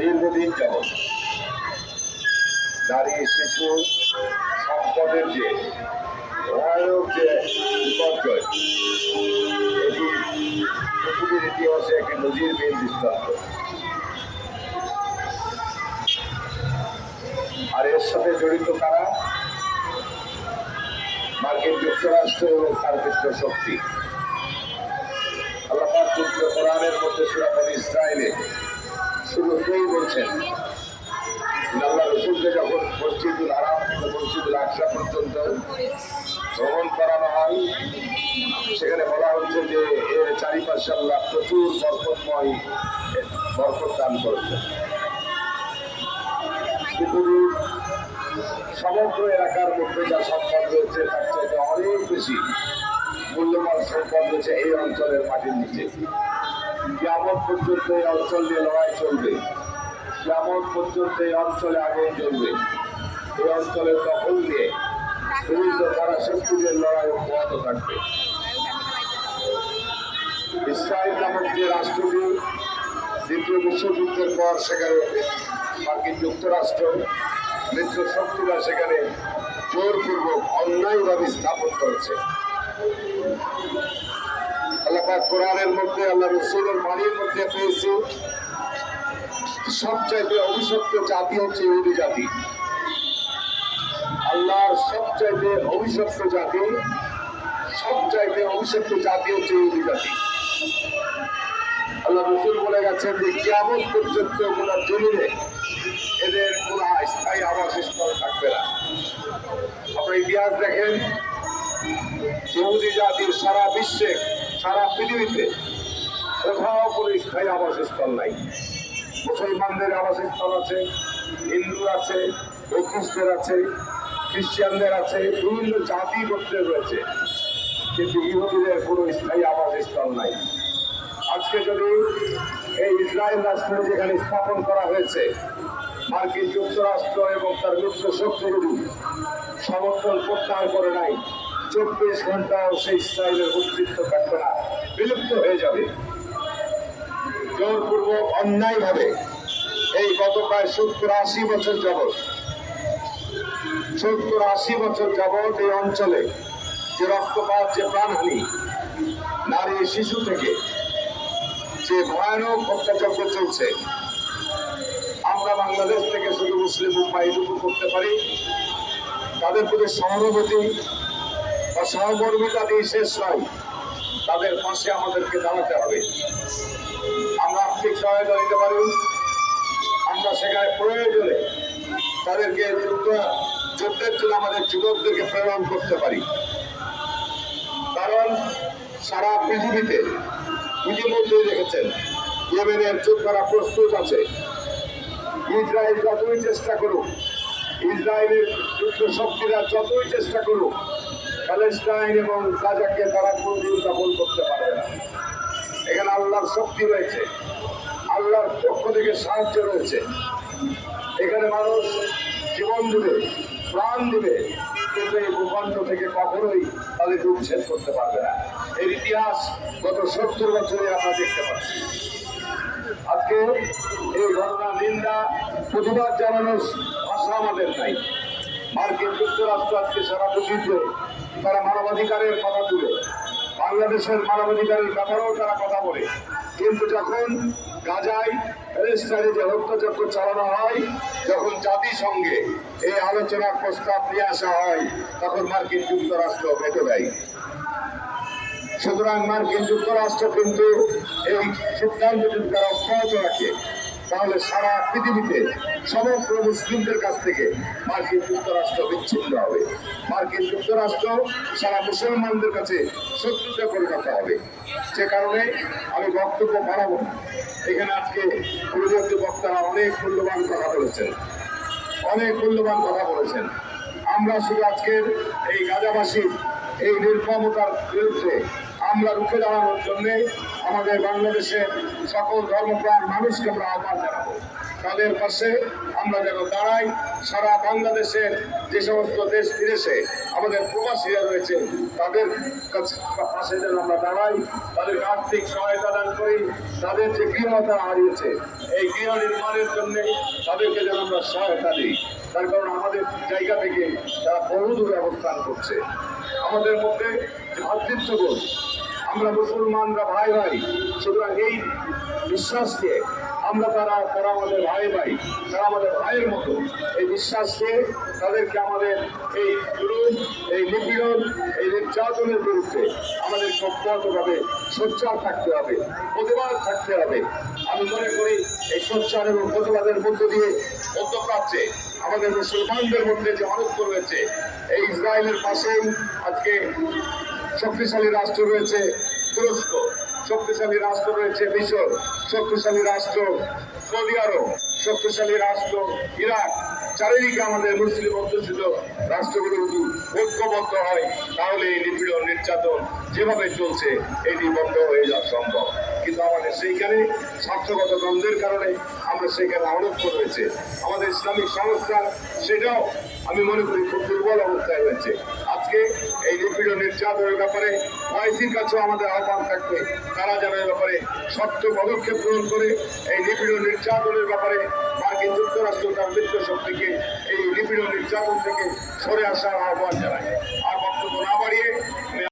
দীর্ঘদিন যাবৎ নারী শিশু সম্পদের যে ইতিহাসে একটি আর এর সাথে জড়িত কারা? মার্কিন যুক্তরাষ্ট্র এবং তার মিত্র শক্তি। আল্লাহ পবিত্র মধ্যে সুরাপন ইসরায়েলে শুধু কেই বলছেন। আল্লাহ রসুলকে যখন মসজিদুল আরাম থেকে মসজিদুল আকসা পর্যন্ত ভ্রমণ করানো হয়, সেখানে বলা হচ্ছে যে চারিপাশে আল্লাহ প্রচুর বরকতময় বরকত দান করেছেন। পৃথিবীর সমগ্র এলাকার মধ্যে যা সম্পদ রয়েছে, তার চাইতে অনেক বেশি মূল্যবান সম্পদ রয়েছে এই অঞ্চলের মাটির নিচে। কেমন পর্যন্ত এই অঞ্চল নিয়ে লড়াই চলবে কেমন পর্যন্ত এই অঞ্চলে আগুন জ্বলবে এই অঞ্চলের দখল নিয়ে বিভিন্ন পরাশক্তিদের লড়াই অব্যাহত থাকবে। ইসরায়েল নামক যে রাষ্ট্রটি দ্বিতীয় বিশ্বযুদ্ধের পর সেখানে মার্কিন যুক্তরাষ্ট্র মিত্র শক্তিরা সেখানে জোরপূর্বক অন্যায়ভাবে স্থাপন করেছে। পাক কোরআনের মধ্যে, আল্লাহ রসুলের বাণীর মধ্যে পেয়েছি, সবচাইতে অভিশপ্ত জাতি হচ্ছে ইহুদি জাতি। আল্লাহর সবচাইতে অভিশপ্ত জাতি, সবচাইতে অভিশপ্ত জাতি হচ্ছে ইহুদি জাতি। আল্লাহ রসুল বলে গেছেন যে কেমন পর্যন্ত কোনো জমিনে এদের কোনো স্থায়ী আবাসস্থল থাকবে না। আপনার ইতিহাস দেখেন, ইহুদি জাতির সারা বিশ্বে সারা পৃথিবীতে কোথাও কোনো স্থায়ী আবাসস্থল নাই। মুসলমানদের আবাসস্থল আছে হিন্দু আছে বৌদ্ধিস্টের আছে, খ্রিস্টানদের আছে, বিভিন্ন জাতি গোত্রের রয়েছে। কিন্তু ইহুদিদের কোনো স্থায়ী আবাসস্থল নাই। আজকে যদি এই ইসরায়েল রাষ্ট্র যেখানে স্থাপন করা হয়েছে, মার্কিন যুক্তরাষ্ট্র এবং তার মিত্র শক্তি যদি সমর্থন প্রত্যাহার করে নাই চব্বিশ ঘন্টাও সেই ইসরায়েলের অস্তিত্ব থাকবে না। বিলুপ্ত হয়ে যাবে। জোরপূর্বক অন্যায়ভাবে এই গত প্রায় সত্তর আশি বছর যাবৎ, সত্তর আশি বছর যাবৎ এই অঞ্চলে যে রক্তপাত, যে প্রাণহানি, নারী, শিশু থেকে যে ভয়ানক অত্যাচার চলছে, আমরা বাংলাদেশ থেকে শুধু মুসলিম উপায় এটুকু করতে পারি। তাদের প্রতি সহানুভূতি বা সহমর্মিতা দিয়ে শেষ নয়। তাদের পাশে আমাদেরকে দাঁড়াতে হবে। আমরা আর্থিক সহায়তা দিতে পারি। আমরা সেখানে প্রয়োজনে তাদেরকে যুদ্ধ, যুদ্ধের জন্য আমাদের যুবকদেরকে প্রেরণ করতে পারি। কারণ সারা পৃথিবীতে ইতিমধ্যেই দেখেছেন, ইয়েমেনের যোদ্ধারা প্রস্তুত আছে। ইসরায়েল যতই চেষ্টা করুক, ইসরায়েলের যুদ্ধ শক্তিরা যতই চেষ্টা করুক প্যালেস্টাইন এবং গাজাকে তারা কোনোদিন দখল করতে পারবে না। এখানে আল্লাহর শক্তি রয়েছে, আল্লাহর পক্ষ থেকে সাহায্য রয়েছে। এখানে মানুষ জীবন দিবে, প্রাণ দিবে, কিন্তু এই ভূখণ্ড থেকে কখনোই তাদেরকে উচ্ছেদ করতে পারবে না। এর ইতিহাস গত সত্তর বছরে আমরা দেখতে পাচ্ছি। আজকে এই ঘটনা নিন্দা, প্রতিবাদ জানানোর ভাষা আমাদের নাই। মার্কিন যুক্তরাষ্ট্র আজকে সারা পৃথিবীতে তারা মানবাধিকারের কথা তুলে বাংলাদেশের মানবাধিকারের ব্যাপারেও তারা কথা বলে। কিন্তু যখন গাজায় প্যালেস্টাইনে যে হত্যাযজ্ঞ চালানো হয়, যখন জাতিসংঘে এই আলোচনার প্রস্তাব নিয়ে আসা হয়, তখন মার্কিন যুক্তরাষ্ট্র ভেটো দেয়। সুতরাং মার্কিন যুক্তরাষ্ট্র কিন্তু এই সিদ্ধান্ত যদি তারা অব্যাহত রাখে তাহলে সারা পৃথিবীতে সমগ্র মুসলিমদের কাছ থেকে মার্কিন যুক্তরাষ্ট্র বিচ্ছিন্ন হবে। মার্কিন যুক্তরাষ্ট্র সারা মুসলমানদের কাছে শত্রুতে পরিণত হবে। যে কারণে আমি বক্তব্য বাড়াবো। এখানে আজকে পূর্ববর্তী বক্তারা অনেক মূল্যবান কথা বলেছেন। অনেক মূল্যবান কথা বলেছেন। আমরা শুধু আজকের এই গাজাবাসীর এই নির্মমতার বিরুদ্ধে আমরা রুখে দাঁড়ানোর জন্য আমাদের বাংলাদেশের সকল ধর্মপ্রাণ মানুষকে আমরা আহ্বান জানাব। তাদের পাশে আমরা যেন দাঁড়াই, সারা বাংলাদেশের যে সমস্ত দেশ বিদেশে আমাদের প্রবাসীরা রয়েছে, তাদের কাছে পাশে যেন আমরা দাঁড়াই, তাদের আর্থিক সহায়তা দান করি, তাদের যে গৃহতা হারিয়েছে, এই গৃহ নির্মাণের জন্য তাদেরকে যেন আমরা সহায়তা দিই। তার কারণ আমাদের জায়গা থেকে তারা বহুদূরে অবস্থান করছে। আমাদের মধ্যে ভাতৃত্ববোধ আমরা মুসলমানরা ভাই ভাই। সুতরাং এই বিশ্বাসকে আমরা তারা তারা আমাদের ভাই ভাই, তারা আমাদের ভাইয়ের মতো। এই বিশ্বাসকে তাদেরকে আমাদের এই জুলুম, এই নিপীড়ন, এই নির্যাতনের বিরুদ্ধে আমাদের সভ্যতভাবে সোচ্চার থাকতে হবে, প্রতিবাদ থাকতে হবে। আমি মনে করি এই সোচ্চার এবং প্রতিবাদের মধ্য দিয়ে মধ্যপ্রাচ্যে, আমাদের মুসলমানদের মধ্যে যে অনৈক্য রয়েছে, এই ইসরায়েলের পাশেই আজকে শক্তিশালী রাষ্ট্র রয়েছে তুরস্ক। শক্তিশালী রাষ্ট্র রয়েছে মিশর। শক্তিশালী রাষ্ট্র সৌদি আরব। শক্তিশালী রাষ্ট্র ইরাক। চারিদিকে আমাদের মুসলিম অধ্যুষিত রাষ্ট্রগুলো যদি ঐক্যবদ্ধ হয়, তাহলে এই নিপীড়ন নির্যাতন যেভাবে চলছে এটি বন্ধ হয়ে যাওয়া সম্ভব। কিন্তু আমাদের সেইখানে স্বার্থগত দ্বন্দ্বের কারণে আমরা সেখানে অনৈক্য রয়েছে। আমাদের ইসলামিক সংস্থা সেটাও আমি মনে করি খুব দুর্বল অবস্থায় রয়েছে। আজকে এই নিপীড়ন নির্যাতনের ব্যাপারে ওয়াইসির কাছেও আমাদের আহ্বান থাকবে। তারা যেন এ ব্যাপারে শক্ত পদক্ষেপ গ্রহণ করে এই নিপীড়ন নির্যাতনের ব্যাপারে মার্কিন যুক্তরাষ্ট্র তার মিত্র শক্তিকে এই নিপীড়ন নির্যাতন থেকে সরে আসার আহ্বান জানায়।